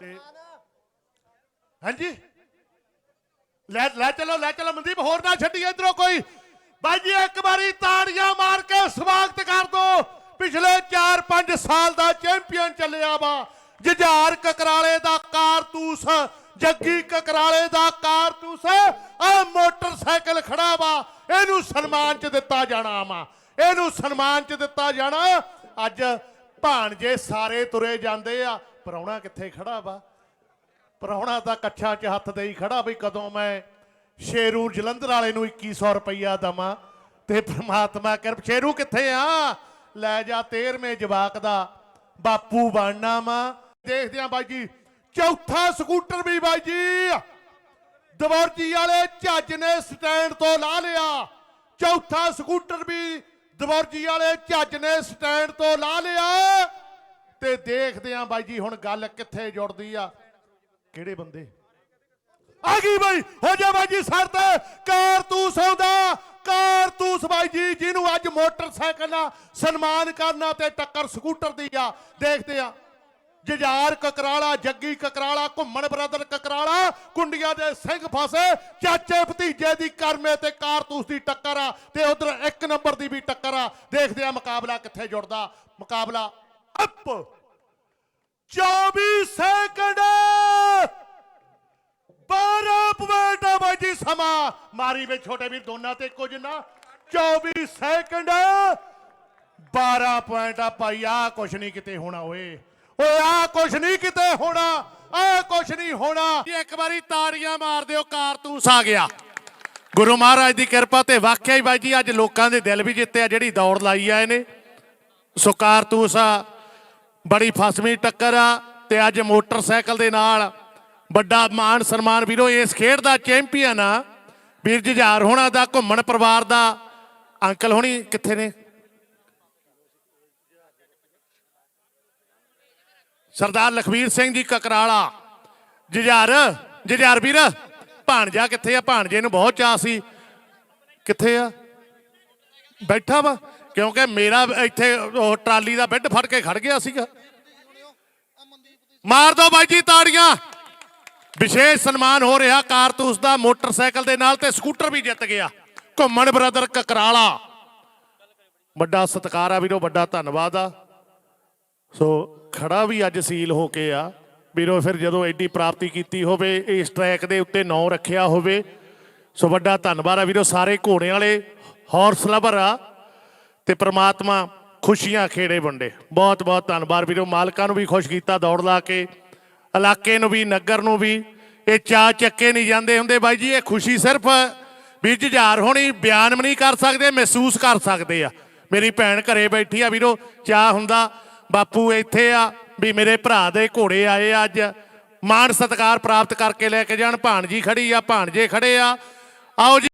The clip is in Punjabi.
ਤੇ ਹਾਂਜੀ। ਲੈ ਲੈ ਚਲੋ ਲੈ ਚਲੋ ਮਨਦੀਪ ਹੋਰ ਨਾ ਛੱਡੀ ਇਧਰੋਂ ਕੋਈ। ਬਾਈ ਜੀ ਇੱਕ ਵਾਰੀ ਤਾੜੀਆਂ ਮਾਰ ਕੇ ਸਵਾਗਤ ਕਰ ਦੋ। ਪਿਛਲੇ 4-5 ਸਾਲ ਦਾ ਚੈਂਪੀਅਨ ਚੱਲਿਆ ਵਾ। ਜੁਝਾਰ ਕਕਰਾਲੇ ਦਾ ਕਾਰਤੂਸ ਜੱਗੀ ਕਕਰਾਲੇ ਦਾ ਕਾਰਤੂਸ ਆ ਮੋਟਰਸਾਈਕਲ ਖੜਾ ਵਾ। ਇਹਨੂੰ ਸਨਮਾਨ ਚ ਦਿੱਤਾ ਜਾਣਾ ਵਾ। ਇਹਨੂੰ ਸਨਮਾਨ ਚ ਦਿੱਤਾ ਜਾਣਾ। ਅੱਜ ਭਾਣਜੇ ਸਾਰੇ ਤੁਰੇ ਜਾਂਦੇ ਆ। ਪਰੌਣਾ ਕਿੱਥੇ ਖੜਾ ਵਾ? ਪ੍ਰਾਹੁਣਾ ਤਾਂ ਕੱਛਾ 'ਚ ਹੱਥ ਦੇਈ ਖੜਾ ਵੀ ਕਦੋਂ ਮੈਂ ਸ਼ੇਰੂ ਜਲੰਧਰ ਵਾਲੇ ਨੂੰ 2100 ਰੁਪਈਆ ਦਵਾਂ? ਤੇ ਪ੍ਰਮਾਤਮਾ ਕਿਰਪ, ਸ਼ੇਰੂ ਕਿੱਥੇ ਆ? ਲੈ ਜਾ 13ਵੇਂ ਜਵਾਕ ਦਾ ਬਾਪੂ ਬਣਨਾ ਵਾ। ਦੇਖਦੇ ਆ ਬਾਈ ਜੀ, ਚੌਥਾ ਸਕੂਟਰ ਵੀ ਬਾਈ ਜੀ। ਦਵਰਜੀ ਵਾਲੇ ਝੱਜ ਨੇ ਸਟੈਂਡ ਤੋਂ ਲਾ ਲਿਆ। ਚੌਥਾ ਸਕੂਟਰ ਵੀ ਦਵਰਜੀ ਵਾਲੇ ਝੱਜ ਨੇ ਸਟੈਂਡ ਤੋਂ ਲਾ ਲਿਆ। ਤੇ ਦੇਖਦੇ ਆ ਬਾਈ ਜੀ, ਹੁਣ ਗੱਲ ਕਿੱਥੇ ਜੁੜਦੀ ਆ? ਕਿਹੜੇ ਬੰਦੇ? ਆ ਗਈ ਬਾਈ, ਹੋ ਜਾ ਬਾਈ ਜੀ, ਸਰ ਤੇ। ਕਾਰਤੂਸ ਆਉਂਦਾ, ਕਾਰਤੂਸ ਬਾਈ ਜੀ, ਜਿਹਨੂੰ ਅੱਜ ਮੋਟਰਸਾਈਕਲ ਨਾਲ ਸਨਮਾਨ ਕਰਨਾ ਤੇ ਟੱਕਰ ਸਕੂਟਰ ਦੀ ਆ। ਦੇਖਦੇ ਆ, ਜਜਾਰ ਕਕਰਾਲਾ, ਜੱਗੀ ਕਕਰਾਲਾ, ਘੁੰਮਣ ਬ੍ਰਦਰ ਕਕਰਾਲਾ, ਕੁੰਡੀਆਂ ਦੇ ਸਿੰਘ ਫਸੇ, ਚਾਚੇ ਭਤੀਜੇ ਦੀ ਕਰਮੇ ਤੇ ਕਾਰਤੂਸ ਦੀ ਟੱਕਰ ਆ ਤੇ ਉਧਰ ਇੱਕ ਨੰਬਰ ਦੀ ਵੀ ਟੱਕਰ ਆ। ਦੇਖਦੇ ਆ ਮੁਕਾਬਲਾ ਕਿੱਥੇ ਜੁੜਦਾ। ਮੁਕਾਬਲਾ ਅਪ 24 ਸੈਕਿੰਡ। 12 ਪੁਆਇੰਟ ਆ ਸਮਾਂ। ਮਾਰੀ ਵੇ ਛੋਟੇ ਵੀਰ ਦੋਨਾਂ ਤੇ ਇੱਕੋ ਜਿੰਨਾ 24 ਸੈਕਿੰਡ। 12 ਪੁਆਇੰਟ ਆ ਭਾਈ ਆ ਕੁਛ ਨਹੀਂ ਕਿਤੇ ਹੋਣਾ ਓਏ। ਓਏ ਆ ਕੁਛ ਨਹੀਂ ਕਿਤੇ ਹੋਣਾ। ਆ ਕੁਛ ਨਹੀਂ ਹੋਣਾ। ਇੱਕ ਵਾਰੀ ਤਾੜੀਆਂ ਮਾਰ ਦਿਓ, ਕਾਰਤੂਸ ਆ ਗਿਆ। ਗੁਰੂ ਮਹਾਰਾਜ ਦੀ ਕਿਰਪਾ ਤੇ ਵਾਕਿਆ ਹੀ ਬਾਈ ਜੀ, ਅੱਜ ਲੋਕਾਂ ਦੇ ਦਿਲ ਵੀ ਜਿੱਤੇ ਆ, ਜਿਹੜੀ ਦੌੜ ਲਾਈ ਆਏ ਨੇ ਸੋ ਕਾਰਤੂਸ ਆ ਬੜੀ ਫਸਵੀਂ ਟੱਕਰ ਆ ਤੇ ਅੱਜ ਮੋਟਰਸਾਈਕਲ ਦੇ ਨਾਲ ਵੱਡਾ ਮਾਨ ਸਨਮਾਨ ਵੀਰੋ, ਇਸ ਖੇਡ ਦਾ ਚੈਂਪੀਅਨ ਆ। ਵੀਰ ਜੁਝਾਰ ਹੋਣਾ ਦਾ, ਘੁੰਮਣ ਪਰਿਵਾਰ ਦਾ। ਅੰਕਲ ਹੋਣੀ ਕਿੱਥੇ ਨੇ? ਸਰਦਾਰ ਲਖਵੀਰ ਸਿੰਘ ਜੀ ਕਕਰਾਲਾ। ਜੁਝਾਰ ਜੁਝਾਰ ਵੀਰ, ਭਾਣਜਾ ਕਿੱਥੇ ਆ? ਭਾਣਜੇ ਨੂੰ ਬਹੁਤ ਚਾਅ ਸੀ। ਕਿੱਥੇ ਆ? ਬੈਠਾ ਵਾ। ਕਿਉਂਕਿ ਮੇਰਾ ਇੱਥੇ, ਉਹ ਟਰਾਲੀ ਦਾ ਬੈੱਡ ਫੜ ਕੇ ਖੜ ਗਿਆ ਸੀਗਾ। ਮਾਰ ਦੋ ਬਾਈ ਜੀ ਤਾੜੀਆਂ। ਵਿਸ਼ੇਸ਼ ਸਨਮਾਨ ਹੋ ਰਿਹਾ ਕਾਰਤੂਸ ਦਾ ਮੋਟਰਸਾਈਕਲ ਦੇ ਨਾਲ ਤੇ ਸਕੂਟਰ ਵੀ ਜਿੱਤ ਗਿਆ। ਘੁੰਮਣ ਬ੍ਰਦਰ ਕਕਰਾਲਾ। ਵੱਡਾ ਸਤਿਕਾਰ ਆ ਵੀਰੋ, ਵੱਡਾ ਧੰਨਵਾਦ ਆ। ਸੋ ਖੜਾ ਵੀ ਅੱਜ ਸੀਲ ਹੋ ਕੇ ਆ। ਵੀਰੋ, ਫਿਰ ਜਦੋਂ ਐਡੀ ਪ੍ਰਾਪਤੀ ਕੀਤੀ ਹੋਵੇ, ਇਸ ਟਰੈਕ ਦੇ ਉੱਤੇ ਨੌ ਰੱਖਿਆ ਹੋਵੇ, ਸੋ ਵੱਡਾ ਧੰਨਵਾਦ ਆ ਵੀਰੋ, ਸਾਰੇ ਘੋੜਿਆਂ ਵਾਲੇ ਹਾਰਸ ਲਵਰ ਆ। ਤੇ ਪ੍ਰਮਾਤਮਾ ਖੁਸ਼ੀਆਂ ਖੇੜੇ ਵੰਡੇ। ਬਹੁਤ ਬਹੁਤ ਧੰਨਵਾਦ ਵੀਰੋ, ਮਾਲਕਾਂ ਨੂੰ ਵੀ ਖੁਸ਼ ਕੀਤਾ ਦੌੜ ਲਾ ਕੇ, ਇਲਾਕੇ ਨੂੰ ਵੀ, ਨਗਰ ਨੂੰ ਵੀ। ਇਹ ਚਾ ਚੱਕੇ ਨਹੀਂ ਜਾਂਦੇ ਹੁੰਦੇ ਬਾਈ ਜੀ, ਇਹ ਖੁਸ਼ੀ ਸਿਰਫ ਵੀ ਜੁਝਾਰ ਹੋਣੀ, ਬਿਆਨ ਵੀ ਨਹੀਂ ਕਰ ਸਕਦੇ, ਮਹਿਸੂਸ ਕਰ ਸਕਦੇ ਆ। ਮੇਰੀ ਭੈਣ ਘਰੇ ਬੈਠੀ ਆ ਵੀਰੋ ਚਾਹ ਹੁੰਦਾ, ਬਾਪੂ ਇੱਥੇ ਆ, ਵੀ ਮੇਰੇ ਭਰਾ ਦੇ ਘੋੜੇ ਆਏ ਆ ਅੱਜ। ਮਾਣ ਸਤਿਕਾਰ ਪ੍ਰਾਪਤ ਕਰਕੇ ਲੈ ਕੇ ਜਾਣ, ਭਾਣਜੀ ਖੜੀ ਆ, ਭਾਣਜੇ ਖੜੇ ਆ। ਆਓ ਜੀ।